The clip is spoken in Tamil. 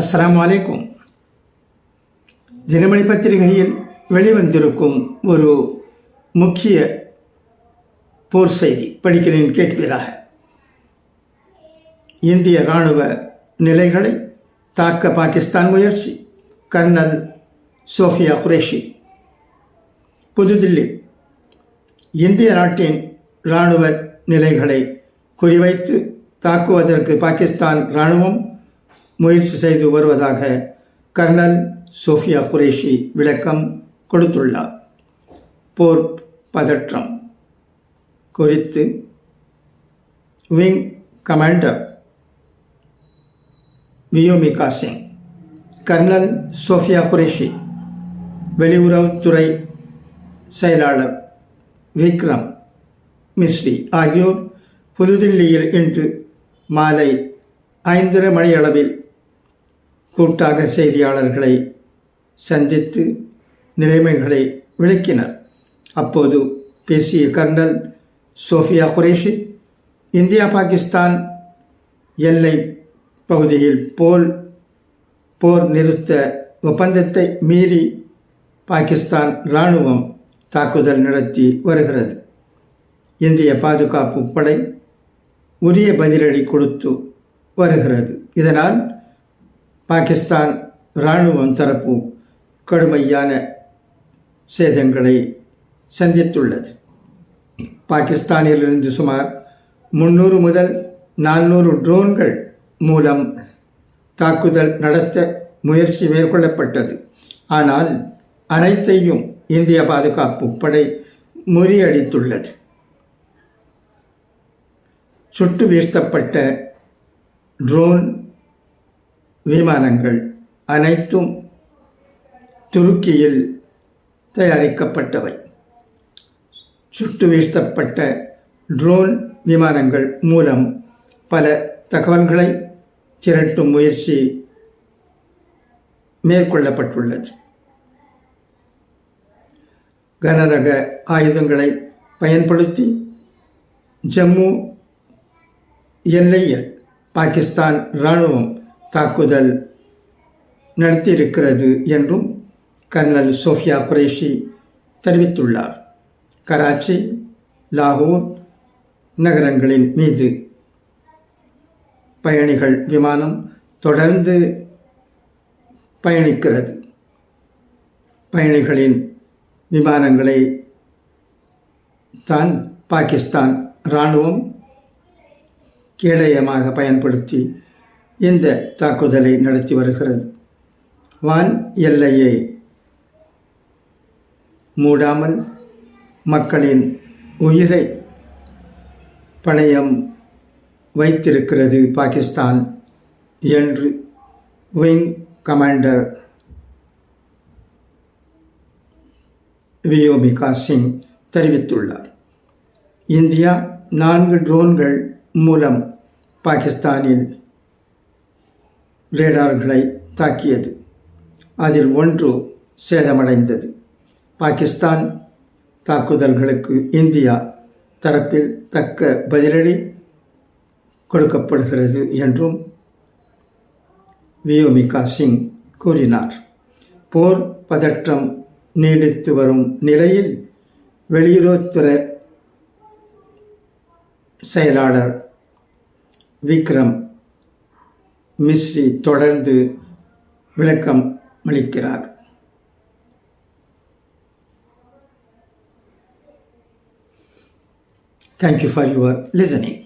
அஸ்லாம் அலைக்கும். தினமணி பத்திரிகையில் வெளிவந்திருக்கும் ஒரு முக்கிய போர் செய்தி படிக்கிறேன் கேட்பீராக. இந்திய இராணுவ நிலைகளை தாக்க பாகிஸ்தான் முயற்சி கர்னல் சோஃபியா குரேஷி. புதுதில்லி இந்திய நாட்டின் இராணுவ நிலைகளை குறிவைத்து தாக்குவதற்கு பாகிஸ்தான் இராணுவம் முயற்சி செய்து வருவதாக கர்னல் சோஃபியா குரேஷி விளக்கம் கொடுத்துள்ளார். போர் பதற்றம் குறித்து wing commander Vyomika Singh colonel Sofiya Qureshi வெளியுறவுத்துறை செயலாளர் விக்ரம் மிஸ்ரி ஆகியோர் புதுதில்லியில் இன்று மாலை ஐந்தரை மணியளவில் கூட்டாக செய்தியாளர்களை சந்தித்து நிலைமைகளை விளக்கினர். அப்போது பேசிய colonel Sofia Qureshi India Pakistan எல்லை பகுதியில் போல் போர் நிறுத்த ஒப்பந்தத்தை மீறி பாகிஸ்தான் இராணுவம் தாக்குதல் நடத்தி வருகிறது. இந்திய பாதுகாப்பு படை உரிய பதிலடி கொடுத்து வருகிறது. இதனால் பாகிஸ்தான் இராணுவம் தரப்பு கடுமையான சேதங்களை சந்தித்துள்ளது. பாகிஸ்தானிலிருந்து சுமார் முன்னூறு முதல் நானூறு ட்ரோன்கள் மூலம் தாக்குதல் நடத்த முயற்சி மேற்கொள்ளப்பட்டது. ஆனால் அனைத்தையும் இந்திய பாதுகாப்பு படை முறியடித்துள்ளது. சுட்டு வீழ்த்தப்பட்ட ட்ரோன் விமானங்கள் அனைத்தும் துருக்கியில் தயாரிக்கப்பட்டவை. சுட்டு வீழ்த்தப்பட்ட ட்ரோன் விமானங்கள் மூலம் பல தகவல்களை திரட்டும் முயற்சி மேற்கொள்ளப்பட்டுள்ளது. கனரக ஆயுதங்களை பயன்படுத்தி ஜம்மு எல்லையில் பாகிஸ்தான் இராணுவம் தாக்குதல் நடத்தியிருக்கிறது என்றும் கர்னல் சோஃபியா குரேஷி தெரிவித்துள்ளார். கராச்சி லாகூர் நகரங்களின் மீது பயணிகள் விமானம் தொடர்ந்து பயணிக்கிறது. பயணிகளின் விமானங்களை தான் பாகிஸ்தான் இராணுவம் கேடயமாக பயன்படுத்தி இந்த தாக்குதலை நடத்தி வருகிறது. வான் எல்லையை மூடாமல் மக்களின் உயிரை பணயம் வைத்திருக்கிறது பாகிஸ்தான் என்று விங் கமாண்டர் வியோமிகா சிங் தெரிவித்துள்ளார். இந்தியா நான்கு ட்ரோன்கள் மூலம் பாகிஸ்தானில் ரேடார்களை தாக்கியது. அதில் ஒன்று சேதமடைந்தது. பாகிஸ்தான் தாக்குதல்களுக்கு இந்தியா தரப்பில் தக்க பதிலடி கொடுக்கப்படுகிறது என்றும் வியோமிகா சிங் கூறினார். போர் பதற்றம் நீடித்து வரும் நிலையில் வெளியுறவுத்துறை செயலாளர் விக்ரம் மிஸ்ரி தொடர்ந்து விளக்கம் அளிக்கிறார் தேங்க்யூ ஃபார் யுவர் லிசனிங்